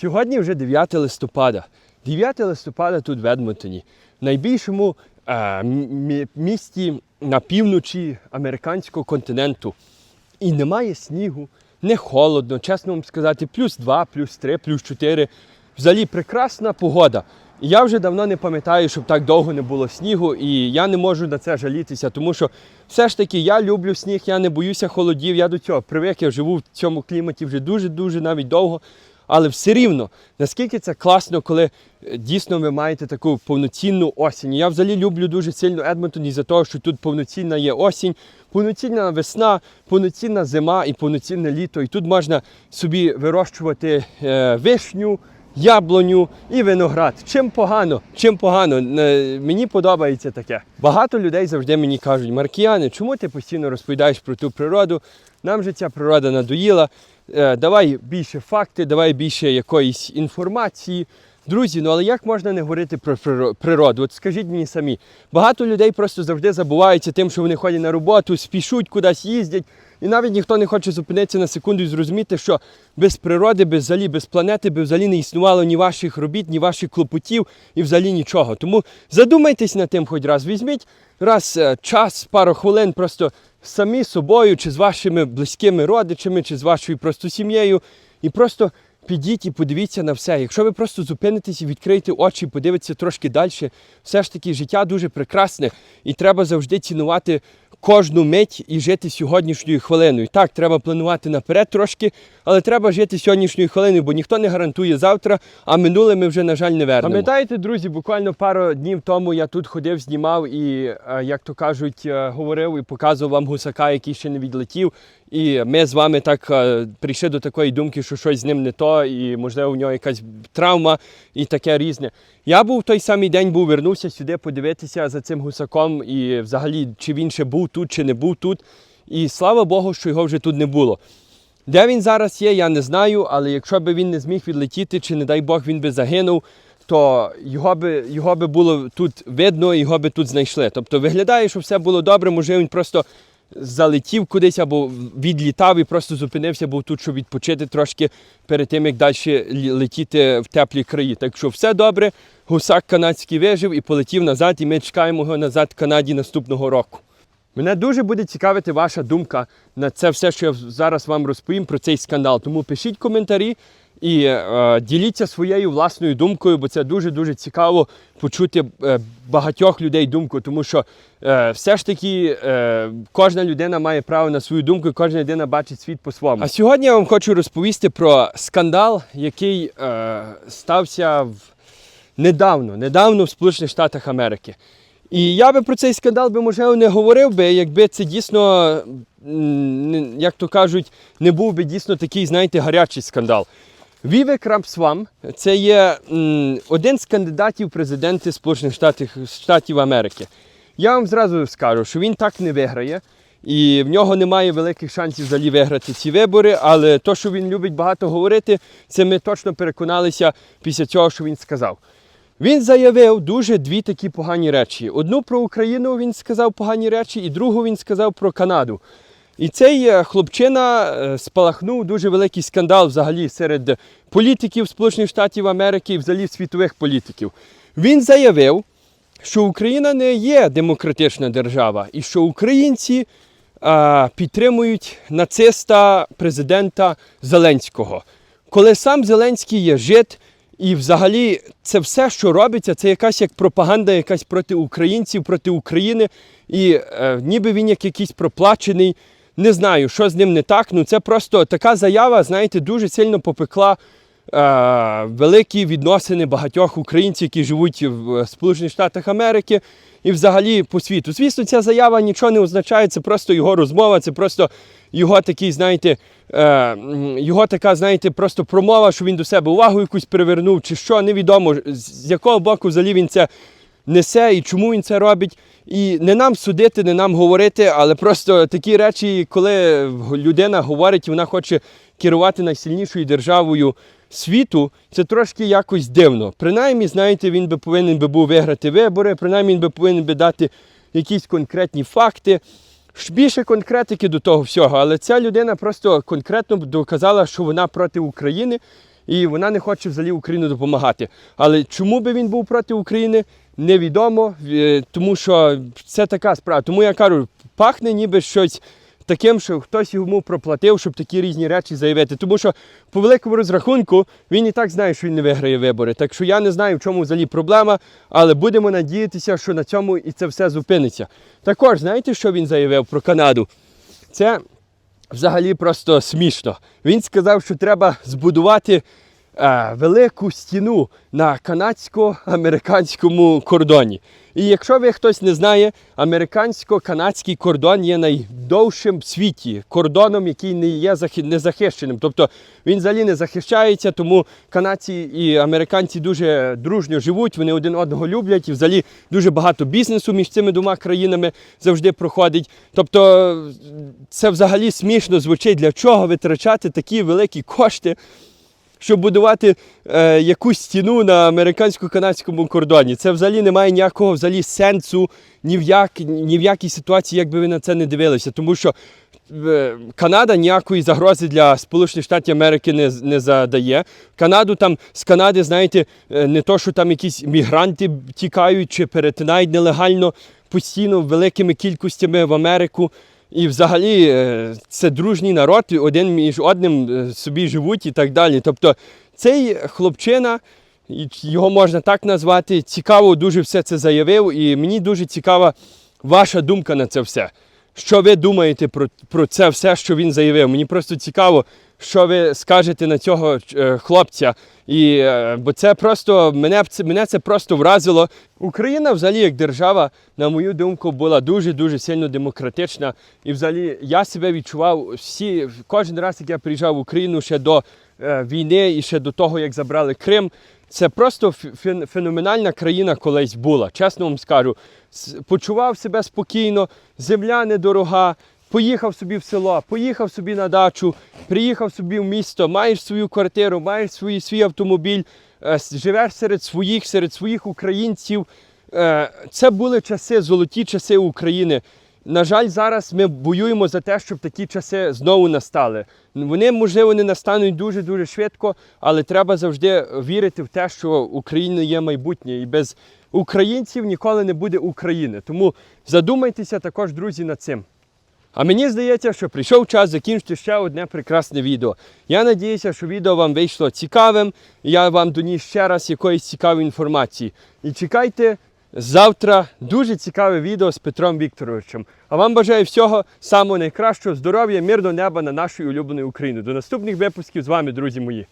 Сьогодні вже 9 листопада. 9 листопада тут в Едмонтоні, найбільшому е, місті на півночі американського континенту. І немає снігу, не холодно, чесно вам сказати, плюс 2, плюс 3, плюс 4. Взагалі прекрасна погода. Я вже давно не пам'ятаю, щоб так довго не було снігу, і я не можу на це жалітися, тому що все ж таки я люблю сніг, я не боюся холодів, я до цього привик, я живу в цьому кліматі вже дуже-дуже навіть довго. Але все рівно, наскільки це класно, коли е, дійсно ви маєте таку повноцінну осінь. Я взагалі люблю дуже сильно Едмонтон із-за того, що тут повноцінна є осінь, повноцінна весна, повноцінна зима і повноцінне літо. І тут можна собі вирощувати е, вишню, яблуню і виноград. Чим погано, чим погано. Мені подобається таке. Багато людей завжди мені кажуть, Маркіяни, чому ти постійно розповідаєш про ту природу? Нам же ця природа надоїла. Е, Давай більше факти, давай більше якоїсь інформації. Друзі, ну але як можна не говорити про приро- природу? От скажіть мені самі, багато людей просто завжди забуваються тим, що вони ходять на роботу, спішуть кудись їздять, і навіть ніхто не хоче зупинитися на секунду і зрозуміти, що без природи, без взагалі, без планети би взагалі не існувало ні ваших робіт, ні ваших клопотів і взагалі нічого. Тому задумайтесь над тим хоч раз. Візьміть раз е, час, пару хвилин, просто самі собою, чи з вашими близькими родичами, чи з вашою просто сім'єю, і просто підіть і подивіться на все. Якщо ви просто зупинитесь і відкриєте очі, подивитеся трошки далі, все ж таки життя дуже прекрасне, і треба завжди цінувати кожну мить і жити сьогоднішньою хвилиною. Так, треба планувати наперед трошки, але треба жити сьогоднішньою хвилиною, бо ніхто не гарантує завтра, а минуле ми вже, на жаль, не вернемо. Пам'ятаєте, друзі, буквально пару днів тому я тут ходив, знімав і, е, як то кажуть, е, говорив і показував вам гусака, який ще не відлетів. І ми з вами так е, прийшли до такої думки, що щось з ним не то, і можливо у нього якась травма і таке різне. Я був в той самий день, був вернувся сюди подивитися за цим гусаком, і взагалі, чи він ще був тут, чи не був тут. І слава Богу, що його вже тут не було. Де він зараз є, я не знаю, але якщо б він не зміг відлетіти, чи не дай Бог він би загинув, то його би, його би було тут видно, його би тут знайшли. Тобто виглядає, що все було добре, може він просто залетів кудись або відлітав і просто зупинився, був тут, щоб відпочити трошки перед тим, як далі летіти в теплі краї. Так що все добре, гусак канадський вижив і полетів назад, і ми чекаємо його назад в Канаді наступного року. Мене дуже буде цікавити ваша думка на це все, що я зараз вам розповім про цей скандал. Тому пишіть коментарі і е, діліться своєю власною думкою, бо це дуже-дуже цікаво почути е, багатьох людей думку, тому що е, все ж таки е, кожна людина має право на свою думку, і кожна людина бачить світ по-своєму. А сьогодні я вам хочу розповісти про скандал, який е, стався в недавно, недавно в Сполучених Штатах Америки. І я би про цей скандал би, можливо, не говорив би, якби це дійсно, як то кажуть, не був би дійсно такий, знаєте, гарячий скандал. Вівек Рапсвам це є один з кандидатів президенти Сполучених Штатів, Штатів Америки. Я вам зразу скажу, що він так не виграє, і в нього немає великих шансів взагалі виграти ці вибори. Але то, що він любить багато говорити, це ми точно переконалися після цього, що він сказав. Він заявив дуже дві такі погані речі. Одну про Україну він сказав погані речі, і другу він сказав про Канаду. І цей е, хлопчина е, спалахнув дуже великий скандал взагалі серед політиків Сполучених Штатів Америки і взагалі світових політиків. Він заявив, що Україна не є демократична держава, і що українці а, підтримують нациста президента Зеленського. Коли сам Зеленський є жит, і взагалі це все, що робиться, це якась як пропаганда, якась проти українців, проти України. І е, ніби він як якийсь проплачений. Не знаю, що з ним не так. Ну це просто така заява, знаєте, дуже сильно попекла е, великі відносини багатьох українців, які живуть в Сполучених Штатах Америки і взагалі по світу. Звісно, ця заява нічого не означає, це просто його розмова, це просто його такий, знаєте, е, його така, знаєте, просто промова, що він до себе увагу якусь привернув, чи що, невідомо, з якого боку взагалі він це несе і чому він це робить. І не нам судити, не нам говорити, але просто такі речі, коли людина говорить, вона хоче керувати найсильнішою державою світу, це трошки якось дивно. Принаймні, знаєте, він би повинен би був виграти вибори, принаймні він би повинен би дати якісь конкретні факти. Більше конкретики до того всього, але ця людина просто конкретно доказала, що вона проти України. і вона не хоче взагалі Україну допомагати. Але чому би він був проти України? Невідомо, е, тому що це така справа. Тому я кажу, пахне ніби щось таким, що хтось йому проплатив, щоб такі різні речі заявити. Тому що по великому розрахунку він і так знає, що він не виграє вибори. Так що я не знаю, в чому взагалі проблема, але будемо надіятися, що на цьому і це все зупиниться. Також знаєте, що він заявив про Канаду? Це взагалі просто смішно. Він сказав, що треба збудувати велику стіну на канадсько-американському кордоні. І якщо ви хтось не знає, американсько-канадський кордон є найдовшим в світі кордоном, який не є захи- незахищеним. Тобто він взагалі не захищається, тому канадці і американці дуже дружньо живуть, вони один одного люблять, і взагалі дуже багато бізнесу між цими двома країнами завжди проходить. Тобто це взагалі смішно звучить, для чого витрачати такі великі кошти щоб будувати е, якусь стіну на американсько-канадському кордоні. Це взагалі не має ніякого взагалі сенсу ні в, як, ні в якій ситуації, як би ви на це не дивилися. Тому що е, Канада ніякої загрози для Сполучених Штатів Америки не, не задає. Канаду там з Канади, знаєте, е, не то, що там якісь мігранти тікають чи перетинають нелегально постійно великими кількостями в Америку. І взагалі е, це дружній народ, один між одним е, собі живуть і так далі. Тобто цей хлопчина, його можна так назвати, цікаво дуже все це заявив, і мені дуже цікава ваша думка на це все. Що ви думаєте про, про це все, що він заявив? Мені просто цікаво, що ви скажете на цього е, хлопця. І, е, бо це просто мене, мене це просто вразило. Україна, взагалі, як держава, на мою думку, була дуже дуже сильно демократична. І взагалі я себе відчував всі кожен раз, як я приїжджав в Україну ще до війни і ще до того, як забрали Крим. Це просто фен- феноменальна країна колись була, чесно вам скажу. Почував себе спокійно, земля недорога, поїхав собі в село, поїхав собі на дачу, приїхав собі в місто, маєш свою квартиру, маєш свій, свій автомобіль, е, живеш серед своїх, серед своїх українців. Е, Це були часи, золоті часи України. На жаль, зараз ми воюємо за те, щоб такі часи знову настали. Вони, можливо, не настануть дуже-дуже швидко, але треба завжди вірити в те, що Україна є майбутнє. І без українців ніколи не буде України. Тому задумайтеся також, друзі, над цим. А мені здається, що прийшов час закінчити ще одне прекрасне відео. Я надіюся, що відео вам вийшло цікавим. Я вам доніс ще раз якоїсь цікавої інформації. І чекайте завтра дуже цікаве відео з Петром Вікторовичем. А вам бажаю всього самого найкращого здоров'я, мирного неба на нашої улюбленої України. До наступних випусків з вами, друзі мої.